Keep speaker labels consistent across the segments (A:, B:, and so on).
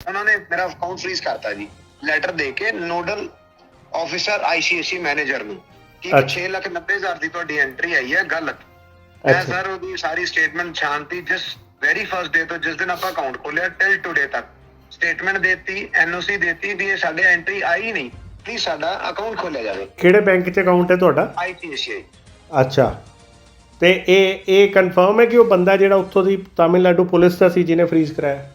A: ਉਹਨਾਂ ਨੇ ਮੇਰਾ ਅਕਾਊਂਟ ਫ੍ਰੀਜ਼ ਕਰਤਾ ਜੀ ਲੈਟਰ ਦੇ ਕੇ ਨੋਡਲ ਆਫੀਸਰ ਆਈਸੀਆਈਸੀ ਮੈਨੇਜਰ ਨੂੰ ਕਿ
B: ਅੱਛਾ।
A: 6 ਲੱਖ 90 ਹਜ਼ਾਰ ਦੀ ਤੁਹਾਡੀ ਐਂਟਰੀ ਆਈ ਹੈ ਗਲਤ ਮੈਂ ਸਰ ਉਹਦੀ ਸਾਰੀ ਸਟੇਟਮੈਂਟ ਸ਼ਾਂਤੀ ਜਿਸ ਵੈਰੀ ਫਰਸਟ ਡੇ ਤੋਂ ਜਿਸ ਦਿਨ ਆਪਾਂ ਅਕਾਊਂਟ ਖੋਲਿਆ ਟਿਲ ਟੂਡੇ ਤੱਕ ਸਟੇਟਮੈਂਟ ਦੇਤੀ ਐਨਓਸੀ ਦੇਤੀ ਵੀ ਇਹ ਸਾਡੇ ਐਂਟਰੀ ਆਈ ਨਹੀਂ ਪਲੀਜ਼ ਸਾਡਾ ਅਕਾਊਂਟ ਖੋਲਿਆ ਜਾਵੇ
B: ਕਿਹੜੇ ਬੈਂਕ 'ਚ ਅਕਾਊਂਟ ਹੈ ਤੁਹਾਡਾ
A: ਆਈਸੀਆਈਸੀ
B: ਅੱਛਾ ਤੇ ਇਹ ਇਹ ਕਨਫਰਮ ਹੈ ਕਿ ਉਹ ਬੰਦਾ ਜਿਹੜਾ ਉੱਥੋਂ ਦੀ ਤਾਮਿਲਨਾਡੂ ਪੁਲਿਸ ਦਾ ਸੀ ਜਿਹਨੇ ਫ੍ਰੀਜ਼ ਕਰਾਇਆ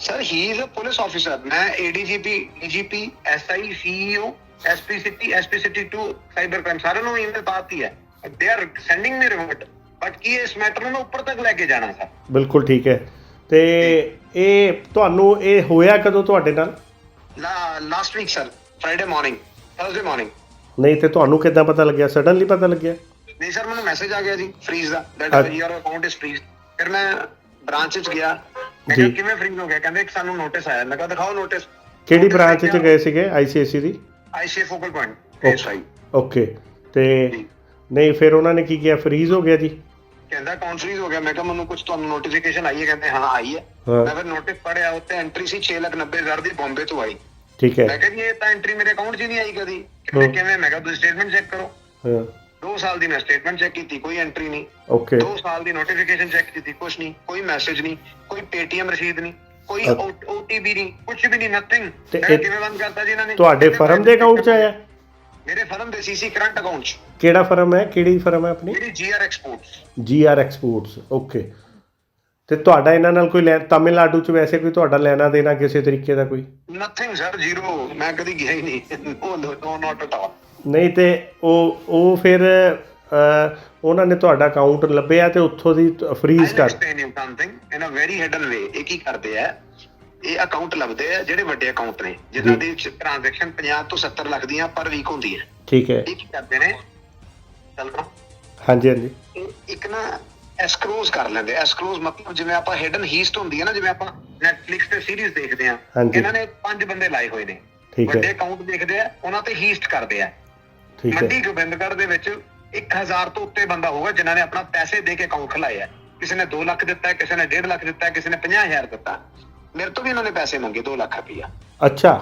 A: sir he is uh police officer ਮੈਂ ADGP DGP SI CEO SP city SP city 2 cyber crime ਸਾਰਿਆਂ ਨੂੰ ਈਮੇਲ ਪਾਤੀ ਹੈ। They are sending me revert but ਕੀ ਇਸ ਮੈਟਰ ਨੂੰ ਉੱਪਰ ਤੱਕ ਲੈ ਕੇ ਜਾਣਾ ਸਰ
B: ਬਿਲਕੁਲ ਠੀਕ ਹੈ। ਤੇ ਇਹ ਤੁਹਾਨੂੰ ਇਹ ਹੋਇਆ ਕਦੋਂ ਤੁਹਾਡੇ ਨਾਲ?
A: Last week sir Friday morning Thursday morning
B: ਨਹੀਂ ਤੇ ਤੁਹਾਨੂੰ ਕਿੱਦਾਂ ਪਤਾ ਲੱਗਿਆ? ਸਡਨਲੀ ਪਤਾ ਲੱਗਿਆ?
A: ਨਹੀਂ ਸਰ ਮੈਨੂੰ ਮੈਸੇਜ ਆ ਗਿਆ ਜੀ freeze the.
B: That.
A: Your account is freeze ਫਿਰ ਮੈਂ ਬ੍ਰਾਂਚ 'ਚ ਗਿਆ। ਮੈਂ ਕਿਹਾ
B: ਜੀ।
A: ਕਿਵੇਂ ਫ੍ਰੀਜ਼ ਹੋ ਗਿਆ? ਕਹਿੰਦੇ ਸਾਨੂੰ ਨੋਟਿਸ ਆਇਆ। ਮੈਂ ਕਿਹਾ ਦਿਖਾਓ ਨੋਟਿਸ
B: ਕਿਹੜੀ ਬ੍ਰਾਂਚ 'ਚ ਗਏ ਸੀਗੇ? ਆਈਸੀਆਈਸੀ ਦੀ?
A: ICICI focal point
B: Okay.
A: SI
B: okay ਤੇ
A: ਜੀ।
B: ਨਹੀਂ ਫਿਰ ਉਹਨਾਂ ਨੇ ਕੀ ਕੀਤਾ ਫ੍ਰੀਜ਼ ਹੋ ਗਿਆ ਜੀ?
A: ਕਹਿੰਦਾ ਫ੍ਰੀਜ਼ ਹੋ ਗਿਆ? ਮੈਂ ਕਿਹਾ ਮੈਨੂੰ ਕੁਝ ਤੁਹਾਨੂੰ ਨੋਟੀਫਿਕੇਸ਼ਨ ਆਈ ਹੈ? ਕਹਿੰਦੇ ਹਾਂ ਆਈ ਹੈ।
B: ਹਾਂ।
A: ਮੈਂ ਫਿਰ ਨੋਟਿਸ ਪੜਿਆ ਉੱਤੇ ਐਂਟਰੀ ਸੀ 6,90,000 ਦੀ ਬੰਬੇ ਤੋਂ ਆਈ।
B: ਠੀਕ
A: ਮੈਂ
B: ਹੈ
A: ਕਿਹਾ ਜੀ ਇਹ ਤਾਂ ਐਂਟਰੀ ਮੇਰੇ ਅਕਾਊਂਟ 'ਚ ਹੀ ਨਹੀਂ ਆਈ ਕਦੀ। ਕਹਿੰਦੇ। ਕਿਵੇਂ? ਮੈਂ ਕਿਹਾ ਤੁਸੀਂ ਸਟੇਟਮੈਂਟ ਚੈੱਕ ਕਰੋ।
B: ਹਾਂ।
A: 2 ਸਾਲ ਦੀ ਮੈਂ ਸਟੇਟਮੈਂਟ ਚੈੱਕ ਕੀਤੀ ਕੋਈ ਐਂਟਰੀ ਨਹੀਂ।
B: ਓਕੇ
A: 2 ਸਾਲ ਦੀ ਨੋਟੀਫਿਕੇਸ਼ਨ ਚੈੱਕ ਕੀਤੀ ਕੁਝ ਨਹੀਂ ਕੋਈ ਮੈਸੇਜ ਨਹੀਂ ਕੋਈ ਪੇਟੀਐਮ ਰਸੀਦ ਨਹੀਂ ਕੋਈ ਓਟੀਪੀ ਨਹੀਂ ਕੁਝ ਵੀ ਨਹੀਂ ਨਥਿੰਗ ਮੈਂ
B: ਇਹ
A: ਕਿਵੇਂ ਬੰਦ ਕਰਤਾ ਜੀ ਇਹਨਾਂ ਨੇ?
B: ਤੁਹਾਡੇ ਫਰਮ ਦੇ ਅਕਾਊਂਟ 'ਚ ਆਇਆ?
A: ਮੇਰੇ ਫਰਮ ਦੇ ਸੀਸੀ ਕਰੰਟ ਅਕਾਊਂਟ 'ਚ।
B: ਕਿਹੜਾ ਫਰਮ ਹੈ? ਕਿਹੜੀ ਫਰਮ ਹੈ ਆਪਣੀ?
A: ਜਿਹੜੀ GR exports
B: GR exports okay ਤੇ ਤੁਹਾਡਾ ਇਹਨਾਂ ਨਾਲ ਕੋਈ ਤਾਮਿਲਨਾਡੂ 'ਚ ਵੈਸੇ ਕੋਈ ਤੁਹਾਡਾ ਲੈਣਾ ਦੇਣਾ ਕਿਸੇ ਤਰੀਕੇ ਦਾ ਕੋਈ?
A: ਨਥਿੰਗ ਸਰ ਜ਼ੀਰੋ ਮੈਂ ਕਦੀ ਗਿਆ ਹੀ ਨਹੀਂ। ਨੋ ਨੋ ਨਾਟ ਐਟ ਆਲ
B: ਨਹੀਂ ਤੇ ਉਹ ਉਹ ਫਿਰ ਅ, ਉਹਨਾਂ ਨੇ ਤੁਹਾਡਾ ਅਕਾਊਂਟ ਲੱਭਿਆ ਤੇ ਉੱਥੋਂ ਦੀ ਫ੍ਰੀਜ਼ ਕਰ
A: something. In a very hidden way ਇਹ ਕੀ ਕਰਦੇ ਆ? ਇਹ ਅਕਾਊਂਟ ਲੱਭਦੇ ਆ ਜਿਹੜੇ ਵੱਡੇ ਅਕਾਊਂਟ ਨੇ ਜਿਨ੍ਹਾਂ। ਦੀ ਟ੍ਰਾਂਜੈਕਸ਼ਨ 50 ਤੋਂ 70 ਲੱਖ ਦੀਆਂ ਪਰ ਵੀਕ ਹੁੰਦੀ ਹੈ
B: ਠੀਕ ਹੈ।
A: ਇਹ ਕੀ ਕਰਦੇ ਨੇ? ਚੱਲ ਰਹਾ
B: ਹਾਂਜੀ ਹਾਂਜੀ।
A: ਇੱਕ ਨਾ ਐਸਕਰੋਜ਼ ਕਰ ਲੈਂਦੇ ਐਸਕਰੋਜ਼ ਮਤਲਬ ਜਿਵੇਂ ਆਪਾਂ ਹਿਡਨ ਹੀਸਟ ਹੁੰਦੀ ਹੈ ਨਾ ਜਿਵੇਂ ਆਪਾਂ Netflix ਤੇ ਸੀਰੀਜ਼ ਦੇਖਦੇ ਆ। ਇਹਨਾਂ ਨੇ ਪੰਜ ਬੰਦੇ ਲਾਏ ਹੋਏ ਨੇ। ਵੱਡੇ ਅਕਾਊਂਟ ਦੇਖਦੇ ਆ ਉਹਨਾਂ ਤੇ ਹੀਸਟ ਕਰਦੇ ਆ।
B: ਠੀਕ ਹੈ।
A: ਮੰਡੀ ਗੋਬਿੰਦਗੜ੍ਹ ਦੇ ਵਿੱਚ 1000 ਤੋਂ ਉੱਤੇ ਬੰਦਾ ਹੋਊਗਾ ਜਿਨ੍ਹਾਂ ਨੇ ਆਪਣਾ ਪੈਸੇ ਦੇ ਕੇ ਅਕਾਊਂਟ ਖਲਾਇਆ। ਕਿਸੇ ਨੇ 2 ਲੱਖ ਦਿੱਤਾ ਕਿਸੇ ਨੇ 1.5 ਲੱਖ ਦਿੱਤਾ ਕਿਸੇ ਨੇ 50000 ਦਿੱਤਾ ਮੇਰੇ ਤੋਂ ਵੀ ਇਹਨਾਂ ਨੇ ਪੈਸੇ ਮੰਗੇ 2 ਲੱਖ ਰੁਪਈਆ।
B: ਅੱਛਾ।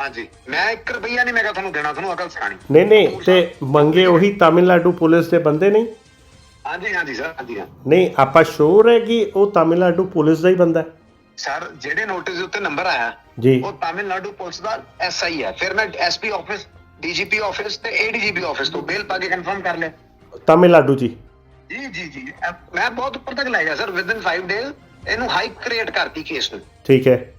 A: ਹਾਂਜੀ। ਮੈਂ 1 ਰੁਪਈਆ ਨਹੀਂ ਮੈਂ ਕਿਹਾ ਤੁਹਾਨੂੰ ਦੇਣਾ ਤੁਹਾਨੂੰ ਅਕਲ ਸਿਖਾਣੀ
B: ਨਹੀਂ ਨਹੀਂ ਤੇ ਮੰਗੇ ਉਹੀ ਤਾਮਿਲਨਾਡੂ ਪੁਲਿਸ ਦੇ ਬੰਦੇ ਨਹੀਂ?
A: ਹਾਂਜੀ ਹਾਂਜੀ ਸਰ ਹਾਂਜੀ ਹਾਂ।
B: ਨਹੀਂ ਆਪਾਂ ਸ਼ੋਰ ਹੈ ਕਿ ਉਹ ਤਾਮਿਲਨਾਡੂ ਪੁਲਿਸ ਦਾ ਹੀ ਬੰਦਾ ਹੈ।
A: ਸਰ ਜਿਹੜੇ ਨੋਟਿਸ ਉੱਤੇ ਨੰਬਰ ਆਇਆ
B: ਜੀ।
A: ਉਹ ਤਾਮਿਲਨਾਡੂ ਪੁਲਿਸ ਦਾ ਐਸਆਈ ਹੈ। ਫਿਰ ਮੈਂ ਐਸਪੀ ਆਫਿਸ ਡੀਜੀਪੀ ਆਫਿਸ ਤੇ ਏਡੀਜੀਪੀ ਆਫਿਸ ਤੋਂ ਬੇਲ ਪਾ ਕੇ ਕਨਫਰਮ ਕਰ ਲੈ
B: ਤਾਮਿਲਨਾਡੂ ਜੀ।
A: ਜੀ ਜੀ ਜੀ। ਮੈਂ ਬਹੁਤ ਉੱਪਰ ਤੱਕ ਲੈ ਗਿਆ ਸਰ ਵਿਦਿਨ 5 ਡੇਜ਼ ਇਹਨੂੰ ਹਾਈਕ ਕ੍ਰੀਏਟ ਕਰਤੀ ਕੇਸ ਨੂੰ।
B: ਠੀਕ ਹੈ।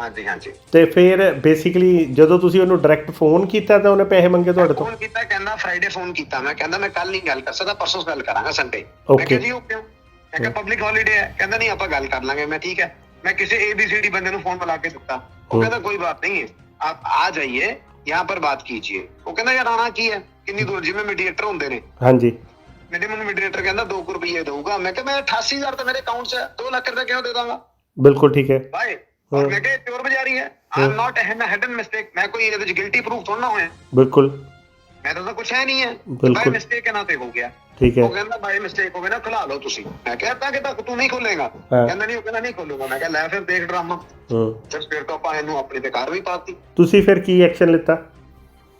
A: ਹਾਂਜੀ ਹਾਂਜੀ।
B: ਤੇ ਫਿਰ ਬੇਸਿਕਲੀ ਜਦੋਂ ਤੁਸੀਂ ਉਹਨੂੰ ਡਾਇਰੈਕਟ ਫੋਨ ਕੀਤਾ ਤਾਂ ਉਹਨੇ ਪੈਸੇ ਮੰਗੇ ਤੁਹਾਡੇ ਤੋਂ?
A: ਫੋਨ ਕੀਤਾ ਕਹਿੰਦਾ ਫਰਾਈਡੇ ਫੋਨ ਕੀਤਾ। ਮੈਂ ਕਹਿੰਦਾ ਮੈਂ ਕੱਲ ਨਹੀਂ ਗੱਲ ਕਰ ਸਕਦਾ ਪਰਸੋਂ ਗੱਲ ਕਰਾਂਗਾ ਸੰਡੇ ਮੈਂ ਕਿਹਾ ਜੀ ਉਹ ਮੈਂ ਕਿਹਾ ਪਬਲਿਕ ਹੌਲੀਡੇ ਹੈ। ਕਹਿੰਦਾ ਨਹੀਂ ਆਪਾਂ ਗੱਲ ਕਰ ਲਾਂਗੇ। ਮੈਂ ਠੀਕ ਹੈ। ਮੈਂ ਕਿਸੇ ABCD ਬੰਦੇ ਨੂੰ ਫੋਨ ਬੁਲਾ ਕੇ ਦਿੱਤਾ। ਉਹ ਕਹਿੰਦਾ ਕੋਈ ਬਾਤ ਨਹੀਂ। ਆਪ ਆ ਜਾਈਏ। यहाँ पर बात कीजिए ਉਹ ਕਹਿੰਦਾ ਯਾਰ ਆਣਾ ਕੀ ਹੈ ਕਿੰਨੀ ਦੂਰ ਜਿਵੇਂ ਮੀਡੀਏਟਰ ਹੁੰਦੇ ਨੇ
B: ਹਾਂਜੀ
A: ਮੇਰੇ ਮੈਨੂੰ ਮੀਡੀਏਟਰ ਕਹਿੰਦਾ 2 ਰੁਪਏ ਦਊਗਾ ਮੈਂ ਕਿਹਾ ਮੈਂ 88000 ਤਾਂ ਮੇਰੇ ਅਕਾਊਂਟ 'ਚ ਹੈ 2 ਲੱਖ ਰੁਪਏ ਕਿਉਂ ਦੇ ਦਾਂਗਾ
B: ਬਿਲਕੁਲ ਠੀਕ ਹੈ
A: ਬਾਏ ਔਰ
B: ਹਮ।
A: ਮੈਂ ਕਿਹਾ ਇਹ ਚੋਰ ਬਜ਼ਾਰੀ ਹੈ ਆਈ ਐਮ ਨਾਟ ਹੈ ਹਿਡਨ ਮਿਸਟੇਕ ਮੈਂ ਕੋਈ ਇਹਦੇ ਵਿੱਚ ਗਿਲਟੀ ਪ੍ਰੂਫ ਥੋੜਾ ਨਾ ਹੋਇਆ
B: ਬਿਲਕੁਲ
A: ਮੈਂ ਤਾਂ ਕੁਝ ਹੈ ਨਹੀਂ ਹੈ
B: ਬਿਲਕੁਲ।
A: ਬਾਈ ਮਿਸਟੇਕ ਹੈ ਨਾ ਤੇ ਹੋ ਗਿਆ
B: ਠੀਕ ਹੈ।
A: ਉਹ ਕਹਿੰਦਾ ਬਾਈ ਮਿਸਟੇਕ ਹੋ ਗਿਆ ਨਾ ਖੁਲਾ ਲਓ ਤੁਸੀਂ। ਮੈਂ ਕਿਹਾ ਤਾਂ ਕਿ ਤੱਕ ਤੂੰ ਨਹੀਂ ਖੋਲੇਗਾ।
B: ਹਾਂ।
A: ਕਹਿੰਦਾ ਨਹੀਂ ਉਹ ਕਹਿੰਦਾ ਨਹੀਂ ਖੋਲੂਗਾ। ਮੈਂ ਕਿਹਾ ਲੈ ਫਿਰ ਦੇਖ ਡਰਾਮਾ।
B: ਹੂੰ।
A: ਫਿਰ ਫਿਰ ਤੋਂ ਆਪਾਂ ਇਹਨੂੰ ਆਪਣੀ ਤੇ ਕਾਰਵਾਈ ਪਾਤੀ।
B: ਤੁਸੀਂ ਫਿਰ ਕੀ ਐਕਸ਼ਨ ਲਿੱਤਾ?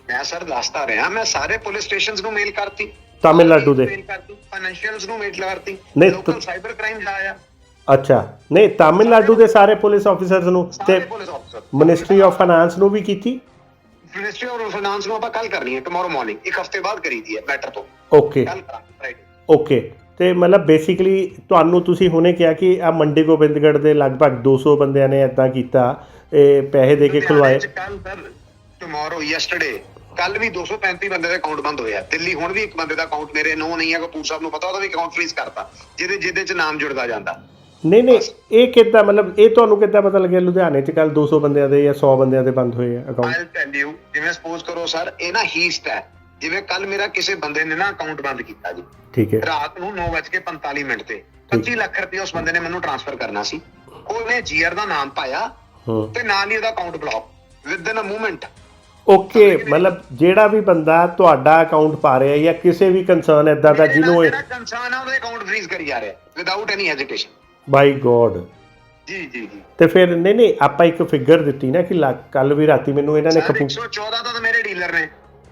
A: ਮੈਂ ਸਰ ਦੱਸਦਾ ਰਿਹਾ ਮੈਂ ਸਾਰੇ ਪੁਲਿਸ ਸਟੇਸ਼ਨਸ ਨੂੰ ਮੇਲ ਕਰਤੀ।
B: ਤਾਮਿਲਨਾਡੂ ਦੇ।
A: ਮੇਲ ਕਰਤੀ ਫਾਈਨੈਂਸ਼ੀਅਲਸ ਨੂੰ ਮੇਲ ਕਰਤੀ।
B: ਨਹੀਂ,
A: ਲੋਕਲ
B: ਤੁ-
A: ਸਾਈਬਰ ਕ੍ਰਾਈਮ ਜਾਇਆ
B: ਅੱਛਾ। ਨਹੀਂ ਤਾਮਿਲਨਾਡੂ ਦੇ ਸਾਰੇ ਪੁਲਿਸ ਆਫੀਸਰਸ ਨੂੰ ਤੇ
A: ਸਾਰੇ police officer
B: ministry of finance ਨੂੰ ਵੀ ਕੀਤੀ?
A: ਮਿਨਿਸਟਰੀ ਆਫ ਫਾਈਨਾਂਸ ਨੂੰ ਆਪਾਂ ਕੱਲ ਕਰਨੀ ਹੈ ਟੁਮਾਰੋ ਮਾਰਨਿੰਗ ਇੱਕ ਹਫ਼ਤੇ ਬਾਅਦ ਕਰੀ ਦੀ ਹੈ ਮੈਟਰ ਤੋਂ।
B: ਓਕੇ
A: ਕੱਲ ਕਰਾਂਗੇ ਫਰਾਈਡੇ
B: ਓਕੇ ਤੇ ਮਤਲਬ ਬੇਸਿਕਲੀ ਤੁਹਾਨੂੰ ਤੁਸੀਂ ਹੁਣੇ ਕਿਹਾ ਕਿ ਆ ਮੰਡੀ ਗੋਬਿੰਦਗੜ੍ਹ ਦੇ ਲਗਭਗ 200 ਬੰਦਿਆਂ ਨੇ ਇਦਾਂ ਕੀਤਾ ਇਹ ਪੈਸੇ ਦੇ ਕੇ ਖੁਲਵਾਏ।
A: ਕੱਲ ਸਰ ਟੁਮਾਰੋ ਯੈਸਟਰਡੇ ਕੱਲ ਵੀ 235 ਬੰਦੇ ਦੇ ਅਕਾਊਂਟ ਬੰਦ ਹੋਇਆ ਦਿੱਲੀ ਹੁਣ ਵੀ ਇੱਕ ਬੰਦੇ ਦਾ ਅਕਾਊਂਟ ਮੇਰੇ ਨੋ ਨਹੀਂ ਹੈ ਕਪੂਰ ਸਾਹਿਬ ਨੂੰ ਪਤਾ ਉਹਦਾ ਵੀ ਅਕਾਊਂਟ ਫ੍ਰੀਜ਼ ਕਰਤਾ ਜਿਹਦੇ ਜਿਹਦੇ ਚ ਨਾਮ ਜੁੜਦਾ ਜਾਂਦਾ।
B: ਨਹੀਂ ਨਹੀਂ ਇਹ ਕਿੱਦਾਂ ਮਤਲਬ ਇਹ ਤੁਹਾਨੂੰ ਕਿੱਦਾਂ ਪਤਾ ਲੱਗਿਆ ਲੁਧਿਆਣੇ 'ਚ ਕੱਲ 200 ਬੰਦਿਆਂ ਦੇ ਜਾਂ 100 ਬੰਦਿਆਂ ਦੇ ਬੰਦ ਹੋਏ ਆ ਅਕਾਊਂਟ
A: ਆਈਲ ਟੈਲ ਯੂ ਜਿਵੇਂ ਸਪੋਜ਼ ਕਰੋ ਸਰ ਇਹ ਨਾ ਹੀਸਟ ਹੈ। ਜਿਵੇਂ ਕੱਲ ਮੇਰਾ ਕਿਸੇ ਬੰਦੇ ਨੇ ਨਾ ਅਕਾਊਂਟ ਬੰਦ ਕੀਤਾ ਜੀ।
B: ਠੀਕ ਹੈ।
A: ਰਾਤ ਨੂੰ 9:45 ਮਿੰਟ ਤੇ 25 ਲੱਖ ਰੁਪਏ ਉਸ ਬੰਦੇ ਨੇ ਮੈਨੂੰ ਟ੍ਰਾਂਸਫਰ ਕਰਨਾ ਸੀ। ਉਹਨੇ ਜੀਆਰ ਦਾ ਨਾਮ ਪਾਇਆ
B: ਹੂੰ।
A: ਤੇ ਨਾਲ ਹੀ ਉਹਦਾ account block within a moment
B: okay ਮਤਲਬ ਜਿਹੜਾ ਵੀ ਬੰਦਾ ਤੁਹਾਡਾ ਅਕਾਊਂਟ ਪਾ ਰਿਹਾ ਜਾਂ ਕਿਸੇ ਵੀ ਕੰਸਰਨ ਇਦਾਂ ਦਾ ਜਿਹਨੂੰ ਇਹ
A: ਕੰਸਰਨ ਆ ਉਹਦੇ ਅਕਾਊਂਟ ਫ੍ਰੀਜ਼ ਕਰੀ ਜਾ ਰਿਹਾ without any hesitation
B: by god.
A: ਜੀ ਜੀ ਜੀ।
B: ਤੇ ਫਿਰ ਨਹੀਂ ਨਹੀਂ ਆਪਾਂ ਇੱਕ ਫਿਗਰ ਦਿੱਤੀ ਨਾ ਕਿ ਕੱਲ ਵੀ ਰਾਤੀ ਮੈਨੂੰ ਇਹਨਾਂ ਨੇ ਕਪੂ
A: 114 ਤਾਂ ਮੇਰੇ ਡੀਲਰ ਨੇ।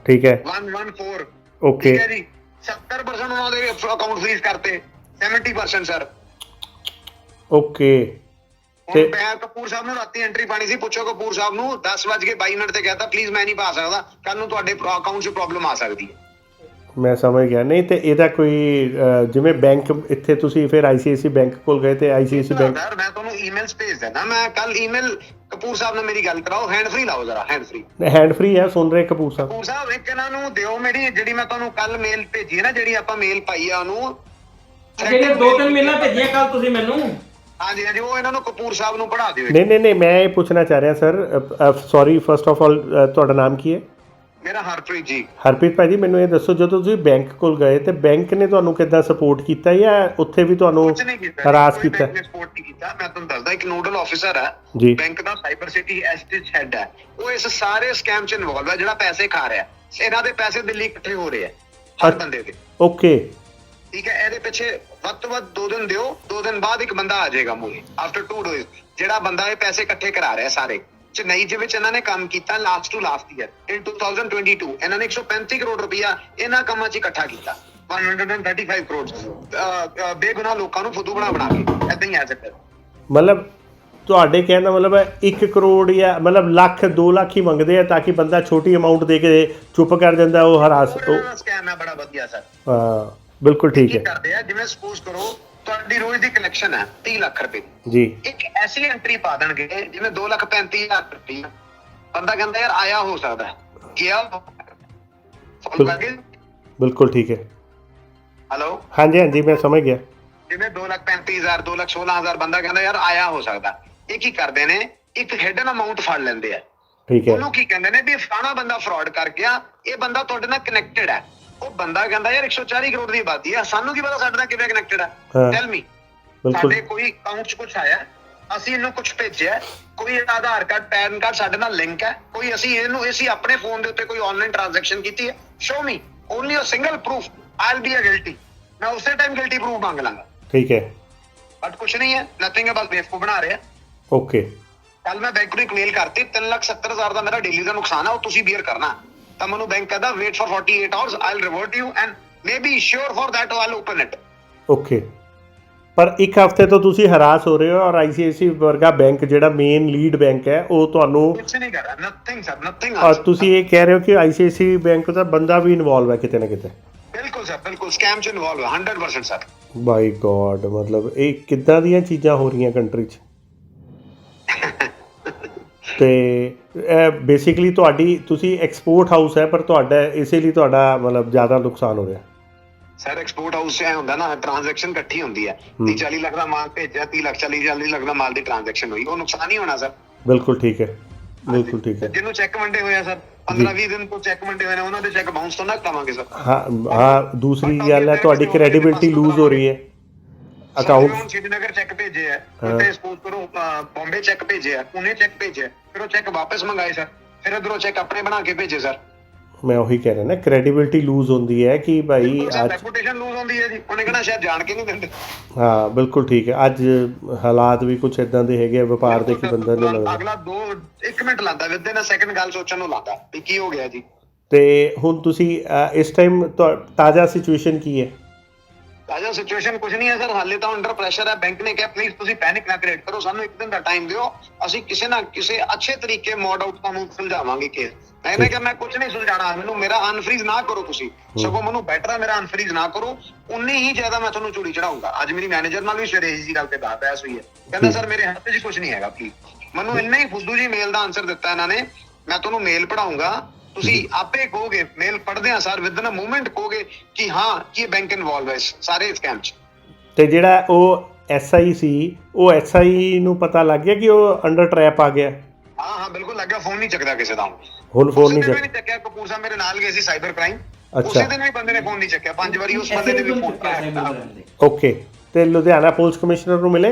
B: ਠੀਕ ਹੈ।
A: 114
B: ਓਕੇ
A: ਠੀਕ ਹੈ ਜੀ। 70% ਉਹਨਾਂ ਦੇ ਅਕਾਊਂਟ ਫ੍ਰੀਜ਼ ਕਰਤੇ। 70% ਸਰ
B: ਓਕੇ ਤੇ-
A: ਮੈਂ ਕਪੂਰ ਸਾਹਿਬ ਨੂੰ ਰਾਤੀ ਐਂਟਰੀ ਪਾਣੀ ਸੀ। ਪੁੱਛੋ ਕਪੂਰ ਸਾਹਿਬ ਨੂੰ। 10:22 ਮਿੰਟ ਤੇ ਕਹਿਤਾ ਪਲੀਜ਼ ਮੈਂ ਨਹੀਂ ਪਾ ਸਕਦਾ। ਕੱਲ ਨੂੰ ਤੁਹਾਡੇ ਅਕਾਊਂਟ 'ਚ ਪ੍ਰੋਬਲਮ ਆ ਸਕਦੀ ਹੈ।
B: ਮੈਂ ਸਮਝ ਗਿਆ। ਨਹੀਂ ਤੇ ਇਹਦਾ ਕੋਈ ਜਿਵੇਂ ਬੈਂਕ ਇੱਥੇ ਤੁਸੀਂ ਫਿਰ ਆਈਸੀਆਈਸੀ ਬੈਂਕ ਕੋਲ ਗਏ ਤੇ ਆਈਸੀਆਈਸੀ ਬੈਂਕ
A: ਸਰ ਮੈਂ ਤੁਹਾਨੂੰ ਈਮੇਲਸ ਭੇਜ ਦਿੰਦਾ। ਮੈਂ ਕੱਲ ਈਮੇਲ ਕਪੂਰ ਸਾਹਿਬ ਨਾਲ ਮੇਰੀ ਗੱਲ ਕਰਾਓ। ਹੈਂਡ ਫ੍ਰੀ ਲਾਓ ਜਰਾ ਹੈਂਡ ਫ੍ਰੀ
B: ਹੈਂਡ ਫ੍ਰੀ ਹੈ ਸੁਣ ਰਹੇ ਕਪੂਰ ਸਾਹਿਬ?
A: ਕਪੂਰ ਸਾਹਿਬ ਇੱਕ ਇਹਨਾਂ ਨੂੰ ਦਿਓ ਮੇਰੀ ਜਿਹੜੀ ਮੈਂ ਤੁਹਾਨੂੰ ਕੱਲ ਮੇਲ ਭੇਜੀ ਹੈ ਨਾ ਜਿਹੜੀ ਆਪਾਂ ਮੇਲ ਪਾਈ ਆ ਉਹਨੂੰ।
C: ਜਿਹੜੀਆਂ ਦੋ ਤਿੰਨ ਮੇਲਾਂ ਭੇਜੀਆਂ ਕੱਲ ਤੁਸੀਂ ਮੈਨੂੰ?
A: ਹਾਂਜੀ ਹਾਂਜੀ ਉਹ ਇਹਨਾਂ ਨੂੰ ਕਪੂਰ ਸਾਹਿਬ ਨੂੰ ਪੜਾ ਦਿਓ
B: ਨਹੀਂ ਨਹੀਂ ਨਹੀਂ ਮੈਂ ਇਹ ਪੁੱਛਣਾ ਚਾਹ ਰਿਹਾ sir sorry first of all ਤੁਹਾਡਾ ਨਾਮ ਕੀ ਹੈ?
A: ਮੇਰਾ ਹਰਪ੍ਰੀਤ ਜੀ।
B: ਹਰਪ੍ਰੀਤ ਭਾਜੀ ਮੈਨੂੰ ਇਹ ਦੱਸੋ ਜਦੋਂ ਤੁਸੀਂ ਬੈਂਕ ਕੋਲ ਗਏ ਤੇ ਬੈਂਕ ਨੇ ਤੁਹਾਨੂੰ ਕਿੱਦਾਂ ਸਪੋਰਟ ਕੀਤਾ ਜਾਂ ਉੱਥੇ ਵੀ ਤੁਹਾਨੂੰ
A: ਕੁਝ ਨਹੀਂ ਕੀਤਾ।
B: ਹਰਾਸ
A: ਕੋਈ
B: ਕੀਤਾ?
A: bank ਨੇ support ਨਹੀਂ ਕੀਤਾ। ਮੈਂ ਤੁਹਾਨੂੰ ਦੱਸਦਾ ਇੱਕ ਨੋਡਲ ਆਫੀਸਰ ਹੈ
B: ਜੀ।
A: ਬੈਂਕ ਦਾ ਸਾਈਬਰ ਸਿਟੀ ਐਸਟੀ ਹੈਡ ਹੈ ਉਹ ਇਸ ਸਾਰੇ ਸਕੈਮ 'ਚ ਇਨਵੋਲਵ ਹੈ ਜਿਹੜਾ ਪੈਸੇ ਖਾ ਰਿਹਾ। ਇਹਨਾਂ ਦੇ ਪੈਸੇ ਦਿੱਲੀ ਇਕੱਠੇ ਹੋ ਰਹੇ ਆ ਹਰ
B: ਅੱਛਾ।
A: ਬੰਦੇ ਦੇ।
B: ਓਕੇ।
A: ਠੀਕ ਹੈ ਇਹਦੇ ਪਿੱਛੇ ਵੱਧ ਤੋਂ ਵੱਧ 2 ਦਿਨ ਦਿਓ 2 ਦਿਨ ਬਾਅਦ ਇੱਕ ਬੰਦਾ ਆ ਜਾਏਗਾ ਮੂਰੇ ਆਫਟਰ 2 ਡੇਜ਼ ਜਿਹੜਾ ਬੰਦਾ ਇਹ ਪੈਸੇ ਇਕੱਠੇ ਕਰਾ ਰਿਹਾ ਸਾਰੇ। ਚੇਨਈ ਦੇ ਵਿੱਚ ਇਹਨਾਂ ਨੇ ਕੰਮ ਕੀਤਾ last to last year in 2022 ਇਹਨਾਂ ਨੇ 135 ਕਰੋੜ ਰੁਪਇਆ ਇਹਨਾਂ ਕੰਮਾਂ 'ਚ ਇਕੱਠਾ ਕੀਤਾ। 135 ਕਰੋੜ ਬੇਗੁਨਾਹ ਲੋਕਾਂ ਨੂੰ ਫੁੱਦੂ ਬਣਾ ਬਣਾ ਕੇ ਐਦਾਂ ਹੀ ਆ ਸਕਦਾ
B: ਮਤਲਬ ਤੁਹਾਡੇ ਕਹਿਣ ਦਾ ਮਤਲਬ ਹੈ 1 ਕਰੋੜ ਜਾਂ ਮਤਲਬ ਲੱਖ 2 ਲੱਖ ਹੀ ਮੰਗਦੇ ਆ ਤਾਂ ਕਿ ਬੰਦਾ ਛੋਟੀ ਅਮਾਉਂਟ ਦੇ ਕੇ ਚੁੱਪ ਕਰ ਜਾਂਦਾ ਉਹ ਹਰਾਸ ਉਹ
A: ਸਕੈਮ ਹੈ ਬੜਾ ਵਧੀਆ ਸਰ।
B: ਹਾਂ ਬਿਲਕੁਲ ਠੀਕ
A: ਕੀ
B: ਹੈ।
A: ਕਰਦੇ ਆ ਜਿਵੇਂ ਸਪੋਜ਼ ਕਰੋ ਤੁਹਾਡੀ ਰੋਜ਼ ਦੀ ਕਲੈਕਸ਼ਨ ਹੈ 30 ਲੱਖ ਰੁਪਏ।
B: ਜੀ।
A: ਇੱਕ ਐਸੀ ਐਂਟਰੀ ਪਾ ਦੇਣਗੇ ਜਿਵੇਂ 2 ਲੱਖ 35 ਹਜ਼ਾਰ ਰੁਪਏ ਬੰਦਾ ਕਹਿੰਦਾ ਯਾਰ ਆਇਆ ਹੋ ਸਕਦਾ। ਗਿਆ
B: ਬਿਲਕੁਲ ਠੀਕ ਹੈ।
A: ਹਲੋ
B: ਹਾਂਜੀ ਹਾਂਜੀ ਮੈਂ ਸਮਝ ਗਿਆ।
A: ਜਿਵੇਂ 2 ਲੱਖ 35 ਹਜ਼ਾਰ 2 ਲੱਖ 16 ਹਜ਼ਾਰ ਬੰਦਾ ਕਹਿੰਦਾ ਯਾਰ ਆਇਆ ਹੋ ਸਕਦਾ ਇਹ ਕੀ ਕਰਦੇ ਨੇ? ਇੱਕ ਹਿਡਨ ਅਮਾਉਂਟ ਫੜ ਲੈਂਦੇ ਆ।
B: ਠੀਕ ਹੈ।
A: ਉਹਨੂੰ ਕੀ ਕਹਿੰਦੇ ਨੇ? ਵੀ ਫਲਾਣਾ ਬੰਦਾ ਫਰਾਡ ਕਰ ਗਿਆ ਇਹ ਬੰਦਾ ਤੁਹਾਡੇ ਨਾਲ ਕਨੈਕਟਡ ਹੈ। ਉਹ ਬੰਦਾ ਕਹਿੰਦਾ ਯਾਰ 140 ਕਰੋੜ ਦੀ ਆਬਾਦੀ ਹੈ ਸਾਨੂੰ ਕੀ ਪਤਾ ਸਾਡੇ ਨਾਲ ਕਿਵੇਂ ਕਨੈਕਟਡ ਹਾਂ। ਟੈਲ ਮੀ
B: ਬਿਲਕੁਲ।
A: ਸਾਡੇ ਕੋਈ ਅਕਾਊਂਟ 'ਚ ਕੁਝ ਆਇਆ? ਅਸੀਂ ਇਹਨੂੰ ਕੁਝ ਭੇਜਿਆ। ਕੋਈ ਇਹਦਾ ਆਧਾਰ ਕਾਰਡ ਪੈਨ ਕਾਰਡ ਸਾਡੇ ਨਾਲ ਲਿੰਕ ਹੈ ਕੋਈ ਅਸੀਂ ਇਹਨੂੰ ਅਸੀਂ ਆਪਣੇ ਫੋਨ ਦੇ ਉੱਤੇ ਕੋਈ ਆਨਲਾਈਨ ਟ੍ਰਾਂਜੈਕਸ਼ਨ ਕੀਤੀ ਹੈ show me only a single proof I'll be a guilty ਮੈਂ ਉਸੇ ਟਾਈਮ ਗਿਲਟੀ ਪ੍ਰੂਫ ਮੰਗ ਲਾਂਗਾ।
B: ਠੀਕ ਹੈ।
A: ਬਟ ਕੁਝ ਨਹੀਂ ਹੈ। ਨਥਿੰਗ ਬਸ ਬੇਵਕੂਫ ਬਣਾ ਰਿਹਾ।
B: ਓਕੇ
A: ਕੱਲ ਮੈਂ ਬੈਂਕ ਨੂੰ ਇੱਕ ਮੇਲ ਕਰਤੀ। 370000 ਦਾ ਮੇਰਾ ਡੇਲੀ ਦਾ ਨੁਕਸਾਨ ਹੈ ਉਹ ਤੁਸੀਂ ਬੀਅਰ ਕਰਨਾ। ਮੈਨੂੰ ਬੈਂਕ ਕਹਿੰਦਾ wait for 48 hours I'll revert you and maybe sure for that I'll open it
B: okay ਪਰ ਇੱਕ ਹਫ਼ਤੇ ਤੋਂ ਤੁਸੀਂ ਹਰਾਸ ਹੋ ਰਹੇ ਹੋ ਔਰ ਆਈਸੀਆਈਸੀ ਵਰਗਾ ਬੈਂਕ ਜਿਹੜਾ ਮੇਨ ਲੀਡ ਬੈਂਕ ਹੈ ਉਹ ਤੁਹਾਨੂੰ
A: ਕੁਝ ਨਹੀਂ ਕਰ ਰਿਹਾ ਨਥਿੰਗ ਸਰ ਨਥਿੰਗ
B: ਔਰ ਤੁਸੀਂ ਇਹ ਕਹਿ ਰਹੇ ਹੋ ਕਿ ਆਈਸੀਆਈਸੀ ਬੈਂਕ ਦਾ ਬੰਦਾ ਵੀ ਇਨਵੋਲਵ ਹੈ ਕਿਤੇ ਨਾ ਕਿਤੇ।
A: ਬਿਲਕੁਲ ਸਰ ਬਿਲਕੁਲ ਸਕੈਮ ਚ ਇਨਵੋਲਵ 100% ਸਰ
B: ਬਾਈ ਗੋਡ ਮਤਲਬ ਇਹ ਕਿੱਦਾਂ ਦੀਆਂ ਚੀਜ਼ਾਂ ਹੋ ਰਹੀਆਂ ਕੰਟਰੀ 'ਚ? ਤੇ ਇਹ ਬੇਸਿਕਲੀ ਤੁਹਾਡੀ ਤੁਸੀਂ ਐਕਸਪੋਰਟ ਹਾਊਸ ਹੈ ਪਰ ਤੁਹਾਡਾ ਇਸੇ ਲਈ ਤੁਹਾਡਾ ਮਤਲਬ ਜ਼ਿਆਦਾ ਨੁਕਸਾਨ ਹੋ ਰਿਹਾ।
A: ਸਰ ਐਕਸਪੋਰਟ ਹਾਊਸ ਐ ਹੁੰਦਾ ਨਾ ਟ੍ਰਾਂਜੈਕਸ਼ਨ ਇਕੱਠੀ ਹੁੰਦੀ ਹੈ।
B: ਹੂੰ।
A: 30 40 ਲੱਖ ਦਾ ਮਾਲ ਭੇਜਿਆ 30 ਲੱਖ 40 40 ਲੱਖ ਦਾ ਮਾਲ ਦੀ ਟ੍ਰਾਂਜੈਕਸ਼ਨ ਹੋਈ। ਉਹ ਨੁਕਸਾਨ ਹੀ ਹੋਣਾ ਸਰ
B: ਬਿਲਕੁਲ ਠੀਕ ਹੈ। ਬਿਲਕੁਲ ਠੀਕ ਹੈ।
A: ਜਿਹਨੂੰ ਚੈੱਕ ਵੰਡੇ ਹੋਇਆ ਸਰ 15 20 ਦਿਨ ਤੋਂ ਚੈੱਕ ਵੰਡੇ ਹੋਏ ਨੇ ਉਹਨਾਂ ਦੇ ਚੈੱਕ ਬਾਉਂਸ ਤੋਂ ਨਾ ਕਰਾਵਾਂਗੇ ਸਰ
B: ਹਾਂ ਹਾਂ ਦੂਸਰੀ ਗੱਲ ਹੈ ਤੁਹਾਡੀ ਕ੍ਰੈਡੀਬਿਲਟੀ ਲੂਜ਼ ਹੋ ਰਹੀ ਹੈ। ਅਕਾਊਂਟ
A: ਹੁਣ ਸ਼੍ਰੀਨਗਰ ਚੈੱਕ ਭੇਜੇ ਆ। ਉੱਤੇ ਸਪੋਜ਼ ਕਰੋ ਬੰਬੇ ਚੈੱਕ ਭੇਜੇ ਆ ਪੁਣੇ ਚੈੱਕ ਭੇਜੇ ਆ, ਫਿਰ ਉਹ ਚੈੱਕ ਵਾਪਸ ਮੰਗਾਏ ਸਰ ਫਿਰ ਇਧਰੋਂ ਚੈੱਕ ਆਪਣੇ ਬਣਾ ਕੇ ਭੇਜੇ ਸਰ
B: ਮੈਂ ਉਹੀ ਕਹਿ ਰਿਹਾ ਨਾ ਕ੍ਰੈਡੀਬਿਲਟੀ ਲੂਜ਼ ਹੁੰਦੀ ਹੈ ਕਿ ਭਾਈ ਅੱਜ
A: ਰੈਪੂਟੇਸ਼ਨ ਲੂਜ਼ ਹੁੰਦੀ ਹੈ ਜੀ। ਉਹਨੇ ਕਹਣਾ ਸ਼ਾਇਦ ਜਾਣ ਕੇ ਨਹੀਂ ਦਿੰਦੇ।
B: ਹਾਂ ਬਿਲਕੁਲ ਠੀਕ ਹੈ। ਅੱਜ ਹਾਲਾਤ ਵੀ ਕੁਝ ਇਦਾਂ ਦੇ ਹੈਗੇ ਆ, ਵਪਾਰ ਦੇ ਕਿ ਬੰਦਾ ਨਹੀਂ ਲੱਗਦਾ।
A: ਅਗਲਾ 2 1 ਮਿੰਟ ਲਾਂਦਾ ਵਿਦ ਇਨ ਸੈਕਿੰਡ ਗੱਲ ਸੋਚਣ ਨੂੰ ਲਾਂਦਾ ਵੀ ਕੀ ਹੋ ਗਿਆ ਜੀ।
B: ਤੇ ਹੁਣ ਤੁਸੀਂ ਇਸ ਟਾਈਮ ਤਾਜ਼ਾ ਸਿਚੁਏਸ਼ਨ ਕੀ ਹੈ?
A: ਤਾਜਾ ਸਿਚੁਏਸ਼ਨ ਕੁਝ ਨਹੀਂ ਹੈ ਸਰ ਹਾਲੇ ਤਾਂ ਅੰਡਰ ਪ੍ਰੈਸ਼ਰ ਹੈ। ਬੈਂਕ ਨੇ ਕਿਹਾ ਪਲੀਜ਼ ਤੁਸੀਂ ਪੈਨਿਕ ਨਾ ਕ੍ਰੀਏਟ ਕਰੋ। ਸਾਨੂੰ ਇੱਕ ਦਿਨ ਦਾ ਟਾਈਮ ਦਿਓ। ਅਸੀਂ ਕਿਸੇ ਨਾ ਕਿਸੇ ਅੱਛੇ ਤਰੀਕੇ ਮੋਡ ਆਊਟ ਤੁਹਾਨੂੰ ਸੁਲਝਾਵਾਂਗੇ ਕੇਸ ਮੈਂ ਇਹਨੇ ਕਿਹਾ ਮੈਂ ਕੁਝ ਨਹੀਂ ਸੁਲਝਾਣਾ ਮੈਨੂੰ ਮੇਰਾ ਅਨਫਰੀਜ਼ ਨਾ ਕਰੋ ਤੁਸੀਂ। ਸਗੋਂ ਮੈਨੂੰ ਬੈਟਰ ਹੈ ਮੇਰਾ ਅਨਫਰੀਜ਼ ਨਾ ਕਰੋ। ਉਨੀ ਹੀ ਜ਼ਿਆਦਾ ਮੈਂ ਤੁਹਾਨੂੰ ਚੂੜੀ ਚੜਾਉਂਗਾ। ਅੱਜ ਮੇਰੀ ਮੈਨੇਜਰ ਨਾਲ ਵੀ ਸਵੇਰੇ ਇਸੀ ਗੱਲ ਤੇ ਬਾਤ ਬਹਿਸ ਹੋਈ ਹੈ। ਕਹਿੰਦਾ ਸਰ ਮੇਰੇ ਹੱਥ 'ਚ ਕੁਝ ਨਹੀਂ ਹੈਗਾ ਪਲੀਜ਼ ਮੈਨੂੰ ਇੰਨਾ ਹੀ ਫੁੱਦੂ ਜੀ ਮੇਲ ਦਾ ਆਨਸਰ ਦਿੱਤਾ ਇਹਨਾਂ ਨੇ। ਮੈਂ ਤੁਹਾਨੂੰ ਮੇਲ ਪੜਾਉਂਗਾ ਤੁਸੀਂ ਆਪੇ ਕਹੋਗੇ ਮੇਲ ਪੜਦੇ ਆ ਸਰ ਵਿਦ ਇਨ ਅ ਮੂਮੈਂਟ ਕਹੋਗੇ ਕਿ ਹਾਂ ਕਿ ਇਹ ਬੈਂਕ ਇਨਵੋਲਵ ਹੈ ਸਾਰੇ ਸਕੈਮ 'ਚ।
B: ਤੇ ਜਿਹੜਾ ਉਹ ਐਸਆਈ ਸੀ ਉਹ ਐਸਆਈ ਨੂੰ ਪਤਾ ਲੱਗ ਗਿਆ ਕਿ ਉਹ ਅੰਡਰ ਟਰੈਪ ਆ ਗਿਆ?
A: ਹਾਂ ਹਾਂ ਬਿਲਕੁਲ ਲੱਗਾ ਫੋਨ ਨਹੀਂ ਚੱਕਦਾ ਕਿਸੇ ਦਾ ਹੁਣ।
B: ਫੋਨ ਨਹੀਂ
A: ਚੱਕਿਆ ਕਪੂਰ ਸਾਹਿਬ ਮੇਰੇ ਨਾਲ ਗਏ ਸੀ ਸਾਈਬਰ ਕ੍ਰਾਈਮ
B: ਅੱਛਾ।
A: ਉਸੇ ਦਿਨ ਵੀ ਬੰਦੇ ਨੇ ਫੋਨ ਨਹੀਂ ਚੱਕਿਆ ਪੰਜ ਵਾਰੀ ਉਸ ਬੰਦੇ ਨੇ ਵੀ ਫੋਨ ਕੀਤਾ
B: ਓਕੇ ਤੇ ਲੁਧਿਆਣਾ ਪੁਲਿਸ ਕਮਿਸ਼ਨਰ ਨੂੰ ਮਿਲੇ?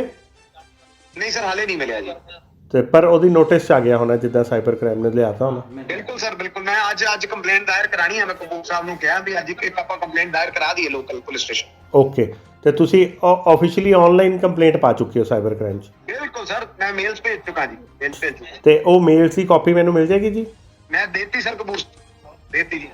A: ਨਹੀਂ ਸਰ ਹਾਲੇ ਨਹੀਂ ਮਿਲਿਆ ਜੀ।
B: ਤੇ ਪਰ ਉਹਦੀ ਨੋਟਿਸ ਚ ਆ ਗਿਆ ਹੋਣਾ ਜਿੱਦਾਂ ਸਾਈਬਰ ਕ੍ਰਾਈਮ ਨੇ ਲਿਆਤਾ ਹੋਣਾ।
A: ਬਿਲਕੁਲ ਸਰ ਬਿਲਕੁਲ। ਮੈਂ ਅੱਜ ਅੱਜ ਕੰਪਲੇਂਟ ਦਾਇਰ ਕਰਾਣੀ ਹੈ ਮੈਂ ਕਪੂਰ ਸਾਹਿਬ ਨੂੰ ਕਿਹਾ ਵੀ ਅੱਜ ਇੱਕ ਆਪਾਂ ਕੰਪਲੇਂਟ ਦਾਇਰ ਕਰਾ ਦਈਏ ਲੋਕਲ ਪੁਲਿਸ ਸਟੇਸ਼ਨ
B: ਓਕੇ ਤੇ ਤੁਸੀਂ ਆਫੀਸ਼ੀਅਲੀ ਆਨਲਾਈਨ ਕੰਪਲੇਂਟ ਪਾ ਚੁੱਕੇ ਹੋ ਸਾਈਬਰ ਕ੍ਰਾਈਮ 'ਚ?
A: ਬਿਲਕੁਲ ਸਰ ਮੈਂ ਮੇਲਸ ਭੇਜ ਚੁੱਕਾ ਜੀ। ਮੇਲਸ ਭੇਜ ਚੁੱਕਾ।
B: ਤੇ ਉਹ ਮੇਲਸ ਦੀ ਕਾਪੀ ਮੈਨੂੰ ਮਿਲ ਜਾਏਗੀ ਜੀ?
A: ਮੈਂ ਦੇਤੀ ਸਰ ਕਬੂਲ ਦੇਤੀ ਜੀ।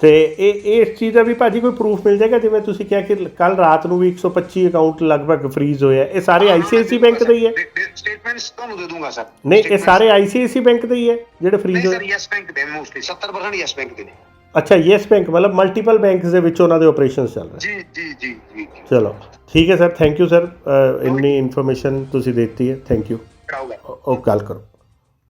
B: ਤੇ ਇਹ ਇਸ ਚੀਜ਼ ਦਾ ਵੀ ਭਾਜੀ ਕੋਈ ਪ੍ਰੂਫ ਮਿਲ ਜਾਏਗਾ? ਜਿਵੇਂ ਤੁਸੀਂ ਕਿਹਾ ਕਿ ਕੱਲ ਰਾਤ ਨੂੰ ਵੀ 125 ਅਕਾਊਂਟ ਲਗਭਗ ਫ੍ਰੀਜ਼ ਹੋਏ ਆ। ਇਹ ਸਾਰੇ ਆਈਸੀਆਈਸੀ ਬੈਂਕ ਦੇ ਹੀ ਹੈ?
A: ਸਟੇਟਮੈਂਟਸ ਤੁਹਾਨੂੰ ਦੇ ਦੂੰਗਾ ਸਰ।
B: ਨਹੀਂ ਇਹ ਸਾਰੇ ਆਈਸੀਆਈਸੀ ਬੈਂਕ ਦੇ ਹੀ ਹੈ ਜਿਹੜੇ ਫ੍ਰੀਜ਼
A: ਨਹੀਂ ਸਰ
B: ਹੋਏ
A: ਯੈਸ ਬੈਂਕ ਦੇ ਮੋਸਟਲੀ 70% ਯੈਸ ਬੈਂਕ ਦੇ ਨੇ।
B: ਅੱਛਾ ਯੈਸ ਬੈਂਕ ਮਤਲਬ ਮਲਟੀਪਲ ਬੈਂਕਸ ਦੇ ਵਿੱਚ ਉਹਨਾਂ ਦੇ ਆਪਰੇਸ਼ਨਸ ਚੱਲ ਰਹੇ।
A: ਜੀ ਜੀ ਜੀ ਜੀ।
B: ਚਲੋ ਠੀਕ ਹੈ ਸਰ। ਥੈਂਕ ਯੂ ਸਰ ਇੰਨੀ ਇਨਫੋਰਮੇਸ਼ਨ ਤੁਸੀਂ ਦਿੱਤੀ ਹੈ। ਥੈਂਕ ਯੂ ਉਹ ਗੱਲ ਕਰੋ।